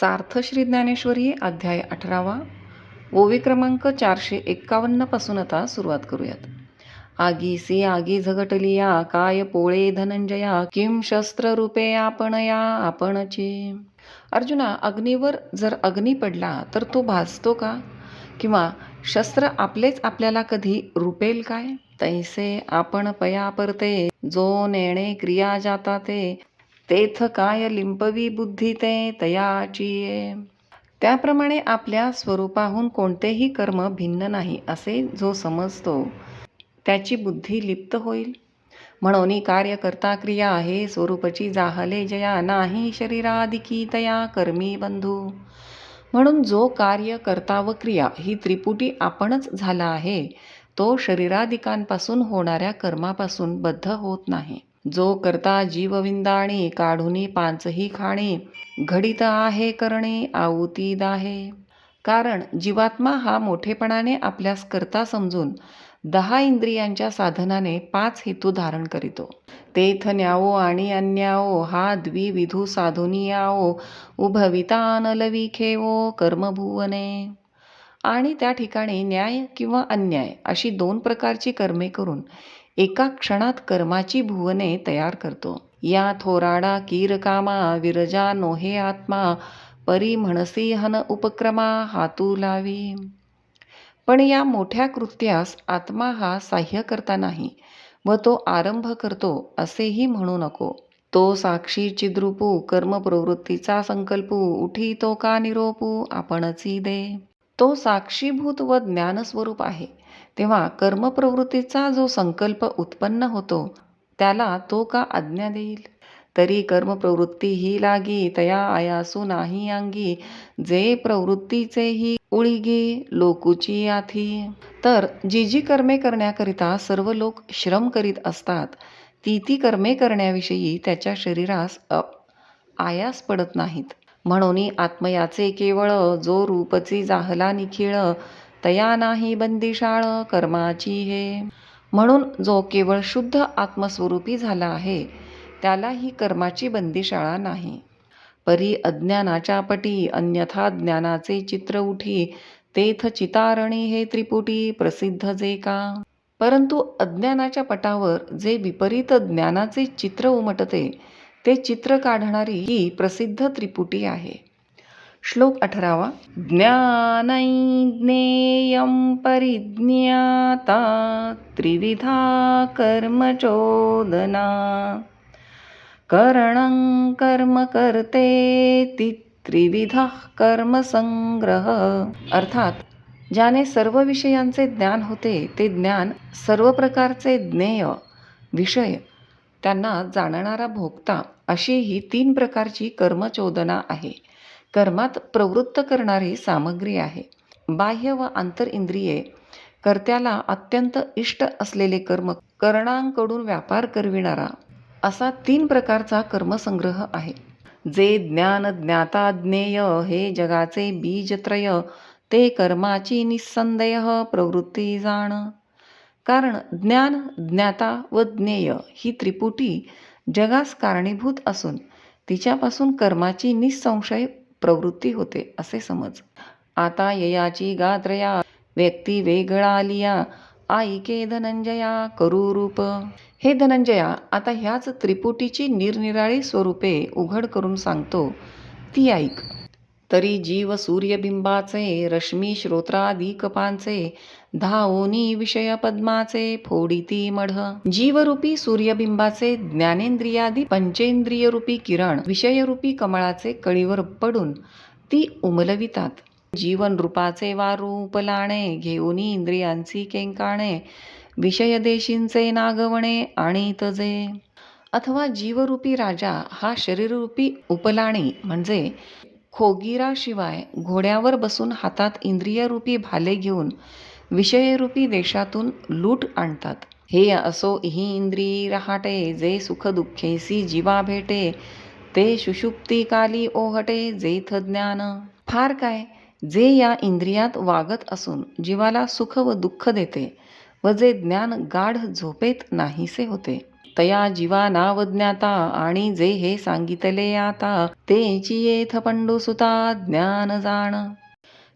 सार्थ श्री ज्ञानेश्वरी अध्याय अठरावा. ओवी क्रमांक चारशे एक्कावन्नपासून आता सुरुवात करूयात. आगीसी आगी झगटलिया काय पोळे धनंजया किम शस्त्ररूपे आपणया आपणचे. अर्जुना अग्नीवर जर अग्नी पडला तर तो भासतो का? किंवा शस्त्र आपलेच आपल्याला कधी रुपेल काय? तैसे आपण पया परते जो नेणे क्रिया जाता ते तेथ काय लिंपवी बुद्धी ते तयाची त्याप्रमाणे आपल्या स्वरूपाहून कोणतेही कर्म भिन्न नाही असे जो समजतो त्याची बुद्धी लिप्त होईल. म्हणून कार्य करता क्रिया आहे स्वरूपची जाहले जया नाही शरीरादिकी तया कर्मी बंधू. म्हणून जो कार्य करता व क्रिया ही त्रिपुटी आपणच झाला आहे तो शरीरादिकांपासून होणाऱ्या कर्मापासून बद्ध होत नाही. जो करता जीवविंदाणी काढूनी पाचही खाणी घडित आहे करणे आऊती दाहे. कारण जीवात्मा हा मोठेपणाने आपल्यास करता समजून दहा इंद्रियांच्या साधनाने पाच हेतू धारण करीतो. तेथ न्यावो आणि अन्यावो हा द्विविधू साधुनी यावो उभविता नलविखेवो कर्मभुवने. आणि त्या ठिकाणी न्याय किंवा अन्याय अशी दोन प्रकारची कर्मे करून एका क्षणात कर्माची भुवने तयार करतो. या थोराडा कीरकामा विरजा नोहे आत्मा परी म्हणसी हन उपक्रमा हातू लावी. पण या मोठ्या कृत्यास आत्मा हा साह्य करता नाही. व तो आरंभ करतो असेही म्हणू नको. तो साक्षी चिद्रूपू कर्मप्रवृत्तीचा संकल्पू उठी तो का निरोपू आपणची दे. तो साक्षीभूत व ज्ञानस्वरूप आहे. तेव्हा कर्मप्रवृत्तीचा जो संकल्प उत्पन्न होतो त्याला तो का आज्ञा देईल? तरी कर्मप्रवृत्ती ही लागी तया आयासू नाही अंगी जे प्रवृत्तीचेही उळीगी लोकूची आथी तर जी जी कर्मे करण्याकरिता सर्व लोक श्रम करीत असतात ती ती कर्मे करण्याविषयी त्याच्या शरीरास आयास पडत नाहीत. म्हणून आत्मयाचे केवळ जो रूपची जाहला निखिळ तया नाही बंदिशाळ कर्माची हे. म्हणून जो केवळ शुद्ध आत्मस्वरूपी झाला आहे त्याला ही कर्माची बंदिशाळा नाही. परी अज्ञानाच्या पटी अन्यथा ज्ञानाचे चित्र उठी तेथ चितारणी हे त्रिपुटी प्रसिद्ध जे का? परंतु अज्ञानाच्या पटावर जे विपरीत ज्ञानाचे चित्र उमटते ते चित्र काढणारी ही प्रसिद्ध त्रिपुटी आहे. श्लोक अठरावा. ज्ञानैज्ञेयं परिज्ञाता त्रिविधा कर्मचोदना। करणं कर्म करते त्रिविधा कर्मसंग्रह अर्थात ज्याने सर्व विषयांचे ज्ञान होते ते ज्ञान सर्व प्रकारचे ज्ञेय विषय त्यांना जाणणारा भोगता अशी ही तीन प्रकारची कर्मचोदना आहे. कर्मात प्रवृत्त करणारी सामग्री आहे. बाह्य व आंतर इंद्रिये कर्त्याला अत्यंत इष्ट असलेले कर्म कर्णांकडून व्यापार करविणारा असा तीन प्रकारचा कर्मसंग्रह आहे. जे ज्ञान ज्ञाता ज्ञेय हे जगाचे बीजत्रय ते कर्माची निस्संदेह प्रवृत्ती जाण. कारण ज्ञान ज्ञाता व ज्ञेय ही त्रिपुटी जगास कारणीभूत असून तिच्यापासून कर्माची निसंशय प्रवृत्ती होते असे समज. आता ययाची गात्रया व्यक्ती वेगळा लिया ऐके धनंजया करूरूप हे धनंजया आता ह्याच त्रिपुटीची निरनिराळी स्वरूपे उघड करून सांगतो. ती ऐक. तरी जीव सूर्यबिंबाचे रश्मी श्रोत्रादिकपांचे धावोनी विषय पद्माचे फोडिती मढ जीवरूपी सूर्यबिंबाचे ज्ञानेंद्रियादी पंचेंद्रियरूपी किरण विषयरूपी कमळाचे कळीवर पडून ती उमलवितात. जीवन रूपाचे वारू उपलाणे घेऊनी इंद्रियांची केंकाणे विषयदेशींचे नागवणे आणि तजे अथवा जीवरूपी राजा हा शरीररूपी उपलाणी म्हणजे खोगीराशिवाय घोड्यावर बसून हातात इंद्रियरूपी भाले घेऊन विषयरूपी देशातून लूट आणतात. हे असो ही इंद्रिय रहाटे जे सुख दुःखेसी जीवा भेटे ते सुषुप्तिकाली ओहटे जेथ ज्ञान. फार काय? जे या इंद्रियात वागत असून जीवाला सुख व दुःख देते व जे ज्ञान गाढ झोपेत नाहीसे होते. तया जीवा नावज्ञाता आणि जे हे सांगितले आता तेची येथ पंडुसुता ज्ञान जाण.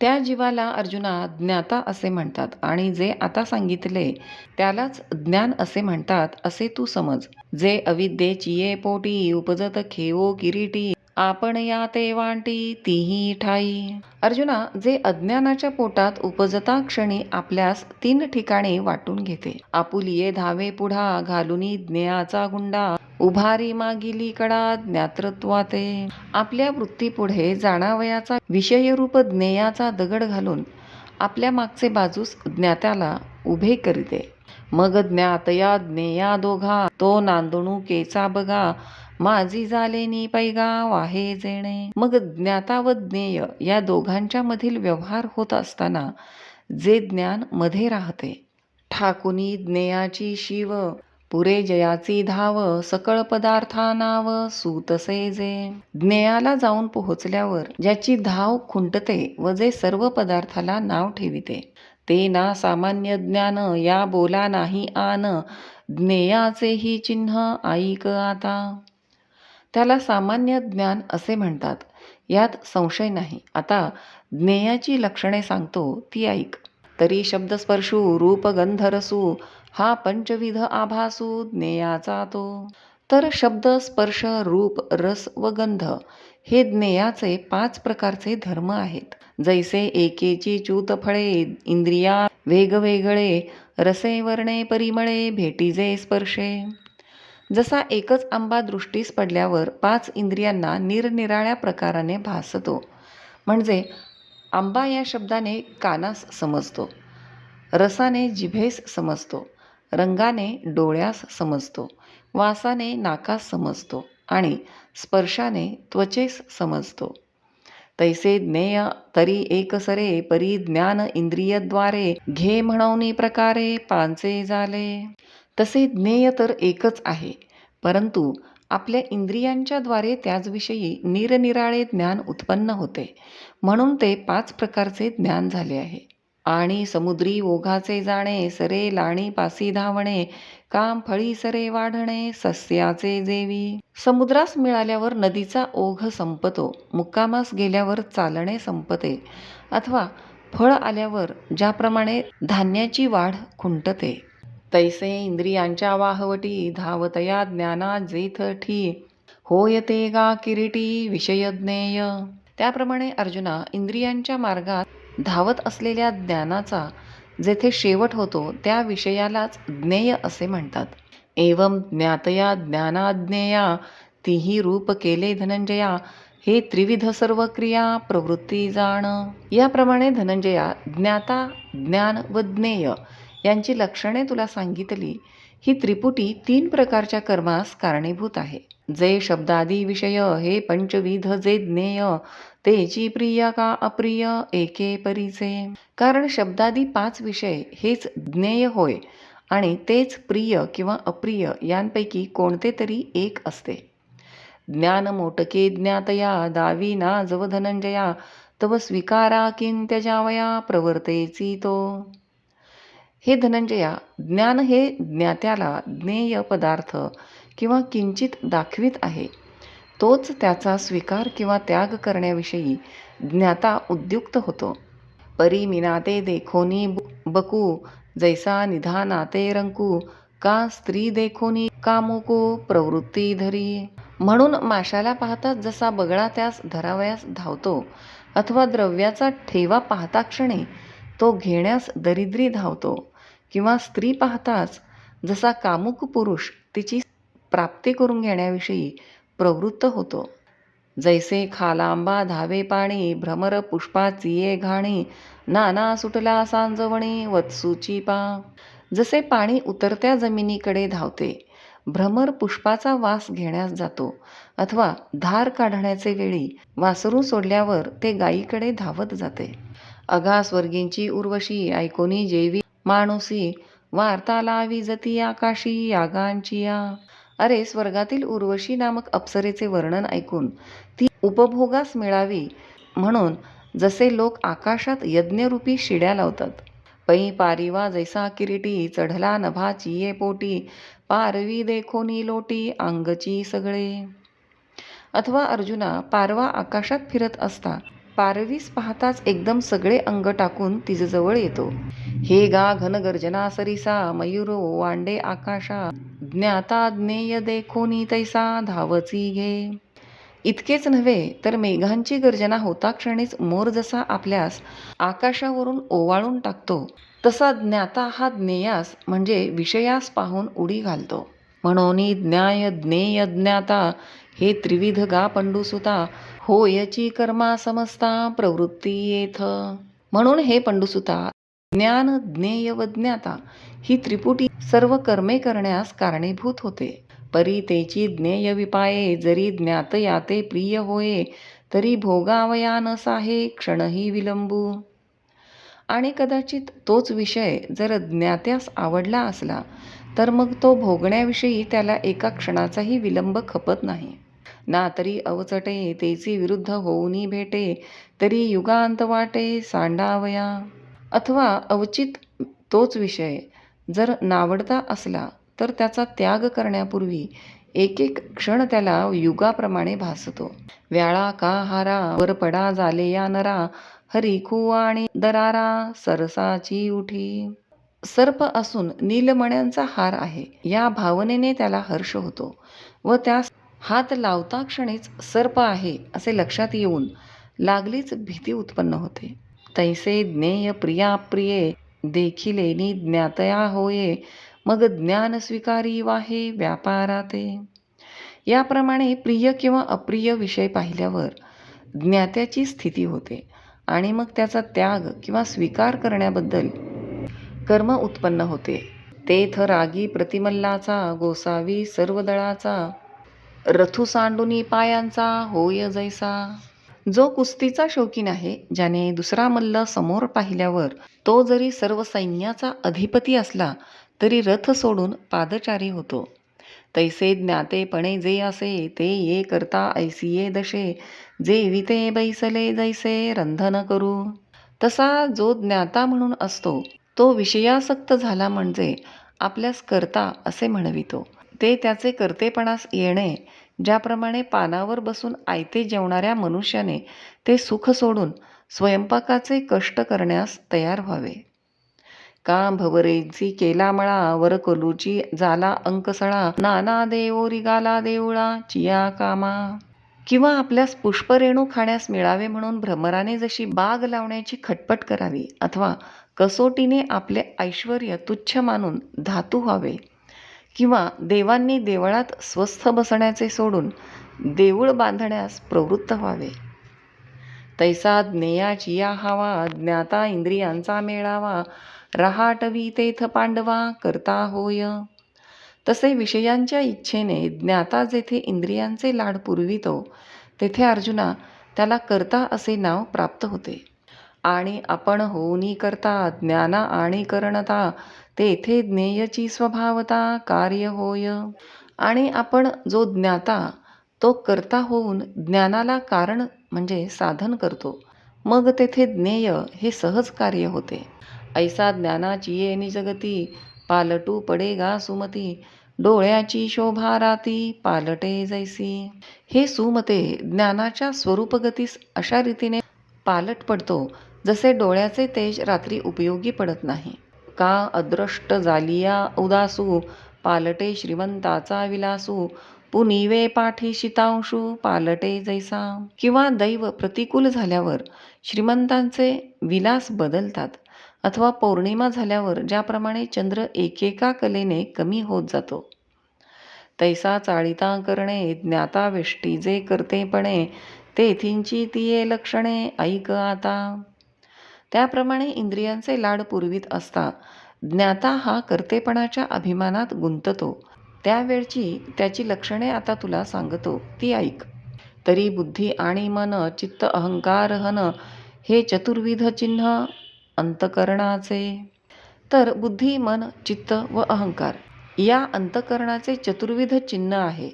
त्या जीवाला अर्जुना ज्ञाता असे म्हणतात आणि जे आता सांगितले त्यालाच ज्ञान असे म्हणतात असे तू समज. जे अविद्येची पोटी उपजत खेवो किरीटी आपण या ते वांटी तीही ठाई. अर्जुना जे अज्ञानाच्या पोटात उपजता क्षणी आपल्यास तीन ठिकाणी वाटून घेते. आपुलिये धावे पुढा घालुनी ज्ञेयाचा गुंडा उभारी मागिली कडा ज्ञातृत्वाते. आपल्या वृत्तीपुढे जाणावयाचा विषयरूप ज्ञेयाचा दगड घालून आपल्या मागचे बाजूस ज्ञात्याला उभे करीते. मग ज्ञातया ज्ञेया दोघा तो नांदणुकेचा बघा माझी झालेनी पैगा वाहे जेणे. मग ज्ञाता व ज्ञेय या दोघांच्या मधील व्यवहार होत असताना जे ज्ञानमध्ये राहते. ठाकुनी ज्ञेयाची शिव पुरे जयाची धाव सकळ पदार्था नाव सूतसे जे. ज्ञेयाला जाऊन पोहोचल्यावर ज्याची धाव खुंटते व जे सर्व पदार्थाला नाव ठेविते. ते ना सामान्य ज्ञान या बोला नाही आन. ज्ञेयाचेही चिन्ह ऐक आता. त्याला सामान्य ज्ञान असे म्हणतात. यात संशय नाही. आता ज्ञेयाची लक्षणे सांगतो ती ऐक. तरी शब्दस्पर्शू रूप गंधरसू हा पंचविध आभासू ज्ञेयाचा तो. तर शब्द स्पर्श रूप रस व गंध हे ज्ञेयाचे पाच प्रकारचे धर्म आहेत. जैसे एकेची चूत फळे इंद्रिया वेगवेगळे रसे वर्णे परिमळे भेटीजे स्पर्शे. जसा एकच आंबा दृष्टीस पडल्यावर पाच इंद्रियांना निरनिराळ्या प्रकाराने भासतो. म्हणजे आंबा या शब्दाने कानास समजतो. रसाने जिभेस समजतो. रंगाने डोळ्यास समजतो. वासाने नाकास समजतो. आणि स्पर्शाने त्वचेस समजतो. तैसे ज्ञेय तरी एकसरे परी ज्ञान इंद्रियद्वारे घे म्हणवनी प्रकारे पांचे झाले तसे ज्ञेय तर एकच आहे. परंतु आपल्या इंद्रियांच्याद्वारे त्याचविषयी निरनिराळे ज्ञान उत्पन्न होते. म्हणून ते पाच प्रकारचे ज्ञान झाले आहे. आणि समुद्री ओघाचे जाणे सरे लाणी पासी धावणे काम फळी सरे वाढणे सस्याचे जेवी. समुद्रास मिळाल्यावर नदीचा ओघ संपतो मुक्कामास गेल्यावर चालणे संपते अथवा फळ आल्यावर ज्याप्रमाणे धान्याची वाढ खुंटते. तैसे इंद्रियांच्या वाहवटी धावतया ज्ञाना जेथ ठी. होय ते गा किरीटी विषयज्ञेय. त्याप्रमाणे अर्जुना इंद्रियांच्या मार्गात धावत असलेल्या ज्ञानाचा जेथे शेवट होतो त्या विषयालाच ज्ञेय असे म्हणतात. एवं ज्ञातया ज्ञानाज्ञेया तीही रूप केले धनंजया हे त्रिविध सर्व क्रिया प्रवृत्ती जाण. याप्रमाणे धनंजया ज्ञाता ज्ञान व ज्ञेय यांची लक्षणे तुला सांगितली. ही त्रिपुटी तीन प्रकारच्या कर्मास कारणीभूत आहे. जे शब्दादी विषय हे पंचविध जे ज्ञेय तेची प्रिय का अप्रिय एके परीचे. कारण शब्दादी पाच विषय हेच ज्ञेय होय आणि तेच प्रिय किंवा अप्रिय यांपैकी कोणते तरी एक असते. ज्ञान मोटके ज्ञातया दावी ना जव धनंजया तव स्वीकारा किंत्यजावया प्रवर्तेची तो हे धनंजया ज्ञान हे ज्ञात्याला ज्ञेय पदार्थ किंवा किंचित दाखवित आहे. तोच त्याचा स्वीकार किंवा त्याग करण्याविषयी ज्ञाता उद्युक्त होतो. परी मिनाते देखोनी बकू जैसा निधानाते रंकू का स्त्री देखोनी कामोको प्रवृत्ती धरी. म्हणून माशाला पाहताच जसा बगळा त्यास धरावयास धावतो अथवा द्रव्याचा ठेवा पाहता क्षणी तो घेण्यास दरिद्री धावतो. किंवा स्त्री पाहताच जसा कामुक पुरुष तिची प्राप्ती करून घेण्याविषयी प्रवृत्त होतो. जैसे खालांबा धावे पाणी भ्रमर पुष्पाचिये घाणी नाना सुटला सांजवणी वत्सूची पा. जसे पाणी उतरत्या जमिनीकडे धावते भ्रमर पुष्पाचा वास घेण्यास जातो अथवा धार काढण्याचे वेळी वासरू सोडल्यावर ते गायीकडे धावत जाते. अगास्वर्गींची उर्वशी ऐकोनी जेवी माणुसी वार्ता लावी आकाशी यागांचिया. अरे स्वर्गातील उर्वशी नामक अप्सरेचे वर्णन ऐकून ती उपभोगास मिळावी म्हणून जसे लोक आकाशात यज्ञरूपी शिड्या लावतात. पै पारिवा जैसा किरीटी चढला नभा ये पोटी पारवी देखोनी लोटी अंगची सगळे. अथवा अर्जुना पारवा आकाशात फिरत असता पारवीस पाहताच एकदम सगळे अंग टाकून तिजजवळ येतो. हे गा घनगर्जना सरिसा मयुरो वांडे आकाशा ज्ञाता ज्ञेय देखोनी तैसा धावची घे. इतकेच नव्हे तर मेघांची गर्जना होता क्षणीच मोर जसा आपल्यास आकाशावरून ओवाळून टाकतो तसा ज्ञाता हा ज्ञेयास म्हणजे विषयास पाहून उडी घालतो. म्हणून ज्ञाय ज्ञेय ज्ञाता हे त्रिविध गा पंडुसुता होयची कर्मा समजता प्रवृत्ती येथ. म्हणून हे पंडुसुता ज्ञान ज्ञेय व ज्ञाता ही त्रिपुटी सर्व कर्मे करण्यास कारणीभूत होते. परी तेची ज्ञेय विपाये जरी ज्ञात याते प्रिय होये तरी भोगावया नसाहे क्षणही विलंबू. आणि कदाचित तोच विषय जर ज्ञात्यास आवडला असला तर मग तो भोगण्याविषयी त्याला एका क्षणाचाही विलंब खपत नाही. ना तरी अवचटे तेची विरुद्ध होऊनी भेटे तरी युगांत वाटे सांडावया. अथवा अवचित तोच विषय जर नावडता असला तर त्याचा त्याग करण्यापूर्वी एक एक क्षण त्याला युगाप्रमाणे भासतो. व्याळा का हारा वर पडा झाले या नरा हरी आणि दरारा सरसाची उठी. सर्प असून नीलमण्यांचा हार आहे या भावनेने त्याला हर्ष होतो व त्यास हात लावता क्षणीच सर्प आहे असे लक्षात येऊन लागलीच भीती उत्पन्न होते. तैसे ज्ञेय प्रिया प्रिये देखिलेनी ज्ञातया होये मग ज्ञान स्वीकारी वाहे व्यापाराते. याप्रमाणे प्रिय किंवा अप्रिय विषय पाहिल्यावर ज्ञात्याची स्थिती होते आणि मग त्याचा त्याग किंवा स्वीकार करण्याबद्दल कर्म उत्पन्न होते. तेथ रागी प्रतिमल्लाचा गोसावी सर्व दळाचा रथू सांडुनी पायांचा होय जैसा. जो कुस्तीचा शौकीन आहे ज्याने दुसरा मल्ल समोर पाहिल्यावर तो जरी सर्व सैन्याचा अधिपती असला तरी रथ सोडून पादचारी होतो. तैसे ज्ञातेपणे जे असे ते ये करता ऐसिये दशे. जे विते बैसले जैसे रंधन करू. तसा जो ज्ञाता म्हणून असतो तो विषयासक्त झाला म्हणजे आपल्यास करता असे म्हणवितो. ते त्याचे कर्तेपणास येणे ज्याप्रमाणे पानावर बसून आयते जेवणाऱ्या मनुष्याने ते सुख सोडून स्वयंपाकाचे कष्ट करण्यास तयार व्हावे. का भवरेची केला मळा वरकोलूची जाला अंकसळा नाना देवोरी रिगाला देवळा चिया कामा. किंवा आपल्यास पुष्परेणू खाण्यास मिळावे म्हणून भ्रमराने जशी बाग लावण्याची खटपट करावी अथवा कसोटीने आपले ऐश्वर तुच्छ मानून धातू व्हावे. किंवा देवांनी देवळात स्वस्थ बसण्याचे सोडून देऊळ बांधण्यास प्रवृत्त व्हावे. तैसा ज्ञेयाची या हवा ज्ञाता इंद्रियांचा मेळावा रहाटवी तेथ पांडवा करता होय. तसे विषयांच्या इच्छेने ज्ञाता जेथे इंद्रियांचे लाड पुरवितो तेथे अर्जुना त्याला करता असे नाव प्राप्त होते. आणि आपण होऊनी करता ज्ञाना आणि करणता तेथे ज्ञेयची स्वभावता कार्य होय. आणि आपण जो ज्ञाता तो करता होऊन ज्ञानाला कारण म्हणजे साधन करतो. मग तेथे ज्ञेय हे सहज कार्य होते. ऐसा ज्ञानाची ये निजगती पालटू पडे गा सुमती डोळ्याची शोभा राती पालटे जैसी. हे सुमते ज्ञानाच्या स्वरूपगतीस अशा रीतीने पालट पडतो जसे डोळ्याचे तेज रात्री उपयोगी पडत नाही. का अदृष्ट जालिया उदासू? पालटे श्रीमंताचा विलासू। पुनिवे पाठी शितांशू पालटे जैसा। किंवा दैव प्रतिकूल झाल्यावर श्रीमंतांचे विलास बदलतात अथवा पौर्णिमा झाल्यावर ज्याप्रमाणे चंद्र एकेका कलेने कमी होत जातो. तैसा चाळिता करणे ज्ञाता वेष्टी जे करतेपणे तेथींची तिये लक्षणे ऐक आता. त्याप्रमाणे इंद्रियांचे लाड पुरवीत असता ज्ञाता हा कर्तेपणाच्या अभिमानात गुंततो. त्यावेळची त्याची लक्षणे आता तुला सांगतो. ती ऐक. तरी बुद्धी आणि मन चित्त अहंकार हन हे चतुर्विध चिन्ह अंतकरणाचे. तर बुद्धी मन चित्त व अहंकार या अंतकरणाचे चतुर्विध चिन्ह आहे.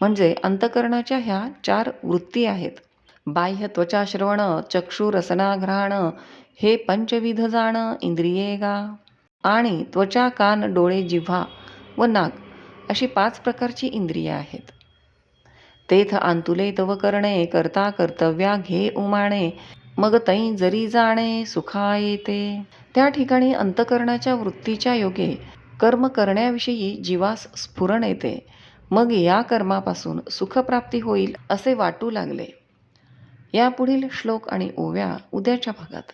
म्हणजे अंतकरणाच्या ह्या चार वृत्ती आहेत. बाह्य त्वचा श्रवण चक्षुरसनाघ्राण हे पंचविध जाणं इंद्रिये गा. आणि त्वचा कान डोळे जिव्हा व नाक अशी पाच प्रकारची इंद्रिये आहेत. तेथ आंतुले तव करणे करता कर्तव्या घे उमाणे मग तै जरी जाणे सुखा येते. त्या ठिकाणी अंतकरणाच्या वृत्तीच्या योगे कर्म करण्याविषयी जीवास स्फुरण येते. मग या कर्मापासून सुखप्राप्ती होईल असे वाटू लागले. यापुढील श्लोक आणि ओव्या उद्याच्या भागात.